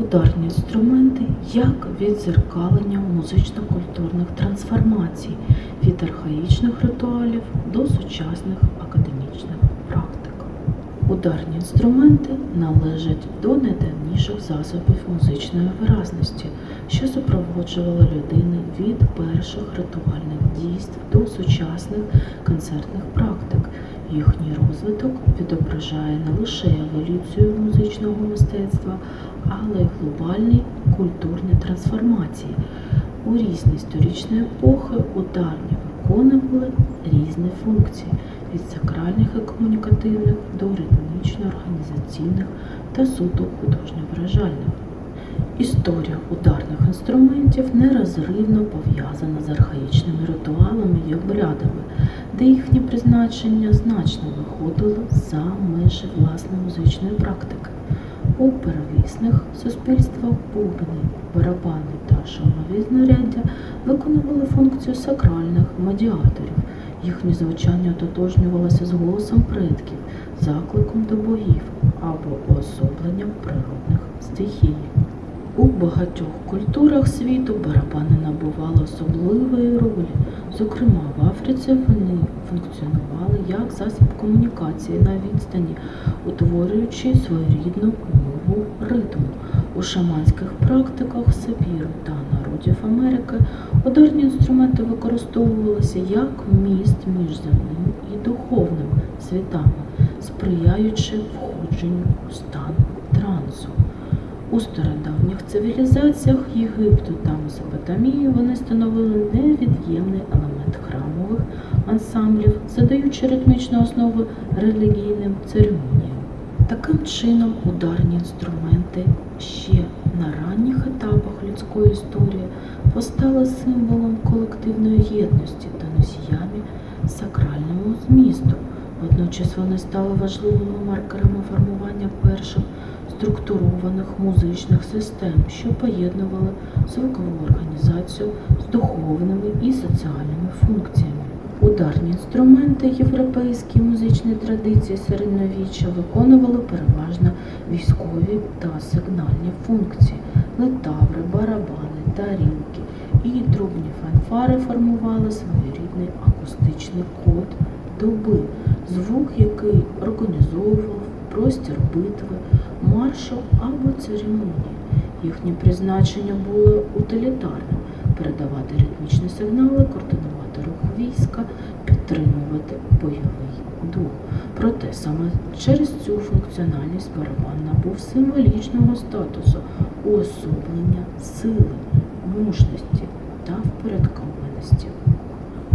Ударні інструменти як відзеркалення музично-культурних трансформацій від архаїчних ритуалів до сучасних академічних практик. Ударні інструменти належать до найдавніших засобів музичної виразності, що супроводжували людини від перших ритуальних дійств до сучасних концертних практик. Їхній розвиток відображає не лише еволюцію музичного мистецтва, але й глобальні культурні трансформації. У різні історичні епохи ударні виконували різні функції від сакральних і комунікативних до ритмічно-організаційних та суто художньо-виражальних. Історія ударних інструментів нерозривно пов'язана з архаїчними ритуалами і обрядами, де їхнє призначення значно виходило за межі власної музичної практики. У первісних суспільствах бубни, барабани та шумові знаряддя виконували функцію сакральних медіаторів. Їхнє звучання ототожнювалося з голосом предків, закликом до богів або уособленням природних стихій. У багатьох культурах світу барабани набували особливої ролі. Зокрема, в Африці вони функціонували як засіб комунікації на відстані, утворюючи своєрідну мову ритму. У шаманських практиках Сибіру та народів Америки ударні інструменти використовувалися як міст між земним і духовним світами, сприяючи входженню у стан трансу. У стародавніх цивілізаціях Єгипту та Месопотамії вони становили невід'ємний елемент храмових ансамблів, задаючи ритмічну основу релігійним церемоніям. Таким чином, ударні інструменти ще на ранніх етапах людської історії постали символом колективної єдності та носіями сакрального змісту. Водночас вони стали важливими маркерами формування перших структурованих музичних систем, що поєднували звукову організацію з духовними і соціальними функціями. Ударні інструменти європейські музичні традиції середньовіччя виконували переважно військові та сигнальні функції, летаври, барабани, тарілки і трубні фанфари формували своєрідний акустичний код доби, звук, який організовував простір битви, маршу або церемонії. Їхнє призначення було утилітарним передавати ритмічні сигнали, координувати рух війська, підтримувати бойовий дух. Проте саме через цю функціональність барабан набув символічного статусу уособлення сили, мужності та впорядкованості.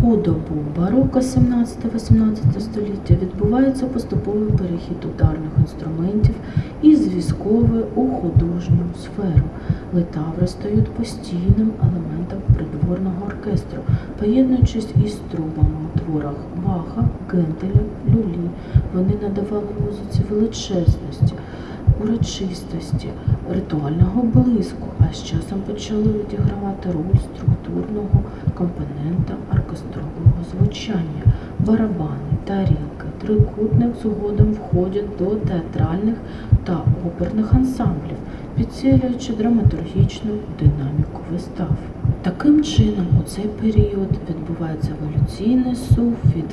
У добу бароко 17-18 століття відбувається поступовий перехід ударних інструментів із військової у художню сферу. Литаври стають постійним елементом придворного оркестру, поєднуючись із трубами у творах Баха, Генделя, Люлі. Вони надавали музиці величезності, урочистості, ритуального блиску, а з часом почали відігравати роль структурного компонента оркестрового звучання. Барабани, тарілки, трикутник згодом входять до театральних та оперних ансамблів, підсилюючи драматургічну динаміку вистав. Таким чином, у цей період відбувається еволюційний сув від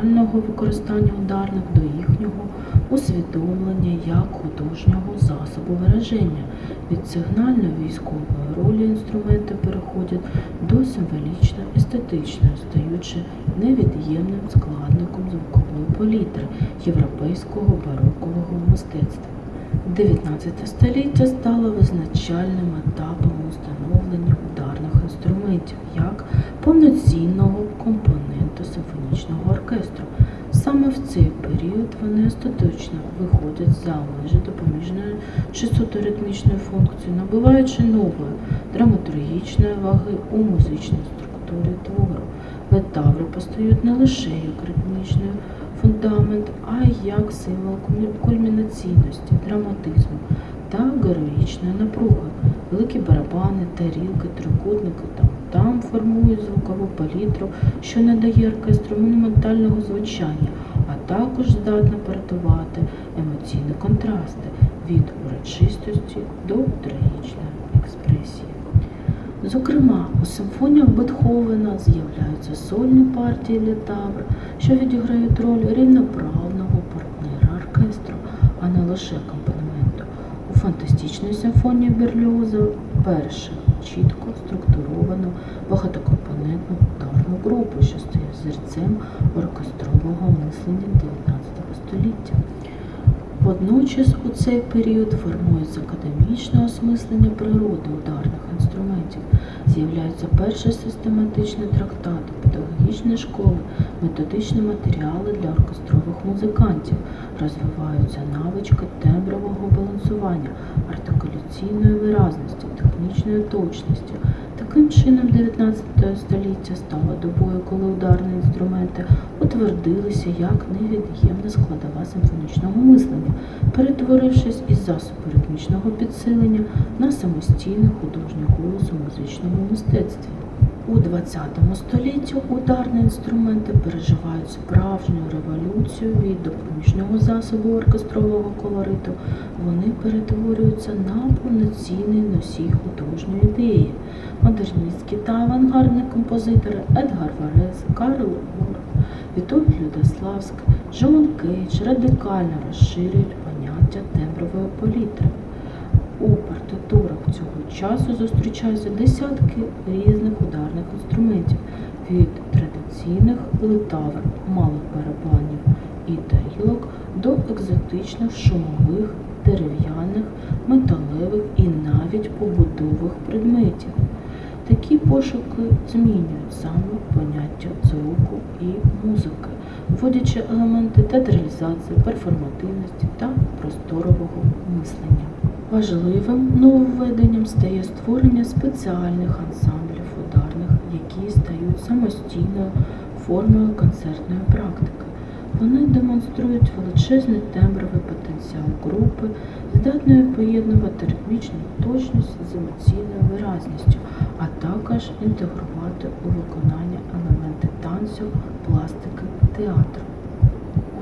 функціонального використання ударних до їхнього усвідомлення як художнього засобу вираження. Від сигнально-військової ролі інструменти переходять до символічно-естетичної, стаючи невід'ємним складником звукової палітри європейського барокового мистецтва. 19 століття стало визначальним етапом установлення ударних інструментів як повноцінного компоненту симфонічного оркестру. Саме в цей період вони остаточно виходять за межі допоміжної чи суто ритмічної функції, набуваючи нової драматургічної ваги у музичній структурі твору. Летаври постають не лише як ритмічний фундамент, а й як символ кульмінаційності, драматизму та героїчної напруги. Великі барабани, тарілки, трикутники там, там формують звукову палітру, що надає оркестру монументального звучання, а також здатна передавати емоційні контрасти від урочистості до трагічної експресії. Зокрема, у симфоніях Бетховена з'являються сольні партії літавр, що відіграють роль рівноправного партнера оркестру, а не лише акомпанементу. У фантастичній симфонії Берліоза вперше чітко структуровану багатокомпонентну ударну групу, що стає зірцем оркестрового мислення 19 століття. Водночас у цей період формується академічне осмислення природи ударних інструментів, з'являються перші систематичні трактати, педагогічні школи, методичні матеріали для оркестрових музикантів, розвиваються навички тембрового балансування, артикуляційної виразності, технічної точності. Таким чином, 19 століття стало добою, коли ударні інструменти утвердилися як невід'ємна складова симфонічного мислення, перетворившись із засобу ритмічного підсилення на самостійний художній голос у музичному мистецтві. У 20 столітті ударні інструменти переживають справжню революцію від допоміжного засобу оркестрового колориту. Вони перетворюються на повноцінний носій художньої ідеї. Модерністські та авангардні композитори Едгар Варез, Карл Гор, Вітоль Людославськ, Джон Кейдж радикально розширюють поняття тембрової палітри. У партитурах цього часу зустрічаються десятки різних ударних інструментів від традиційних литавр, малих барабанів і тарілок до екзотичних шумових, дерев'яних, металевих і навіть побутових предметів. Такі пошуки змінюють саме поняття звуку і музики, вводячи елементи театралізації, перформативності та просторового мислення. Важливим нововведенням стає створення спеціальних ансамблів ударних, які стають самостійною формою концертної практики. Вони демонструють величезний тембровий потенціал групи, здатної поєднувати ритмічну точність з емоційною виразністю, а також інтегрувати у виконання елементи танцю, пластики, театру.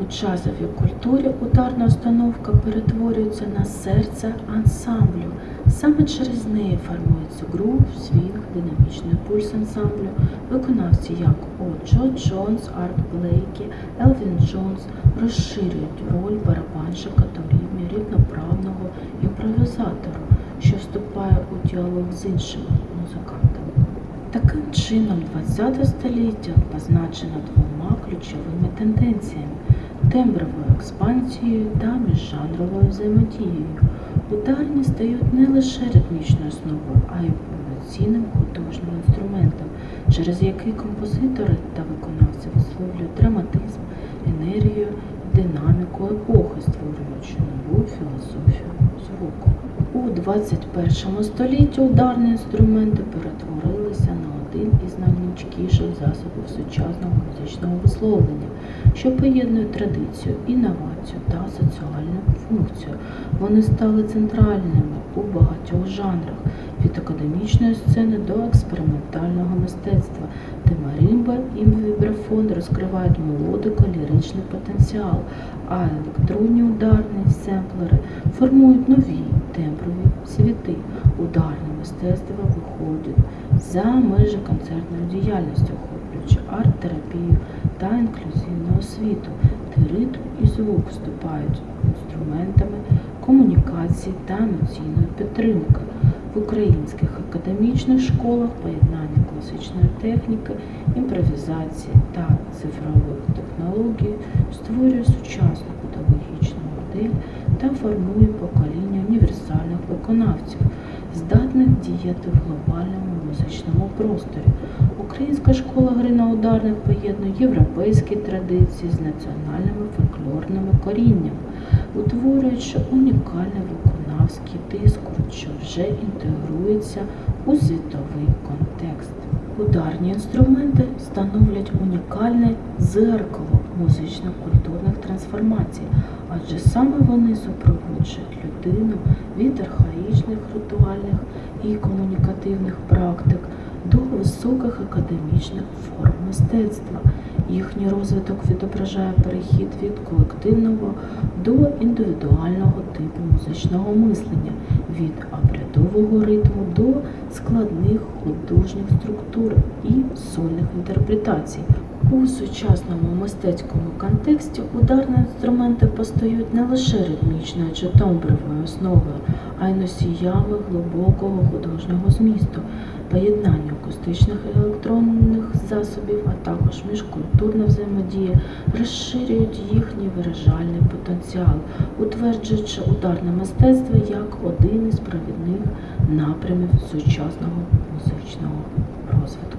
У джазовій культурі ударна установка перетворюється на серце ансамблю. Саме через неї формується грув, свінг, динамічний пульс ансамблю. Виконавці як О. Джо Джонс, Арт Блейкі, Елвін Джонс розширюють роль барабанщика до рівня рівноправного імпровізатора, що вступає у діалог з іншими музикантами. Таким чином, ХХ століття позначено двома ключовими тенденціями тембровою експансією та міжжанровою взаємодією. Ударні стають не лише ритмічною основою, а й повноцінним художнім інструментом, через який композитори та виконавці висловлюють драматизм, енергію, динаміку епохи, створюючи нову філософію звуку. У 21 столітті ударні інструменти перетворилися на один із найгнучкіших засобів сучасного музичного висловлення, що поєднує традицію, інновацію та соціальну функцію. Вони стали центральними у багатьох жанрах від академічної сцени до експериментального мистецтва, де маримба і вібрафон розкривають мелодико-ліричний потенціал, а електронні ударні семплери формують нові темброві світи. Ударне мистецтво виходить за межі концертної діяльності, охоплюючи арт-терапію та інклюзивну освіту, де ритм і звук вступають інструментами комунікації та емоційної підтримки. В українських академічних школах поєднання класичної техніки, імпровізації та цифрових технологій створює сучасну педагогічну модель та формує покоління універсальних виконавців, здатних діяти в глобальному музичному просторі. Українська школа гри на ударних поєднує європейські традиції з національними фольклорними коріннями, утворюючи унікальний виконавський дискурс, що вже інтегрується у світовий контекст. Ударні інструменти становлять унікальне дзеркало музично-культурних трансформацій, адже саме вони супроводжують людину від архаїчних ритуальних і комунікативних практик до високих академічних форм мистецтва. Їхній розвиток відображає перехід від колективного до індивідуального типу музичного мислення, від обрядового ритму до складних художніх структур і сольних інтерпретацій. У сучасному мистецькому контексті ударні інструменти постають не лише ритмічною чи томбровою основою, а й носіями глибокого художнього змісту, поєднання акустичних і електронних засобів, а також міжкультурна взаємодія розширюють їхній виражальний потенціал, утверджуючи ударне мистецтво як один із провідних напрямів сучасного музичного розвитку.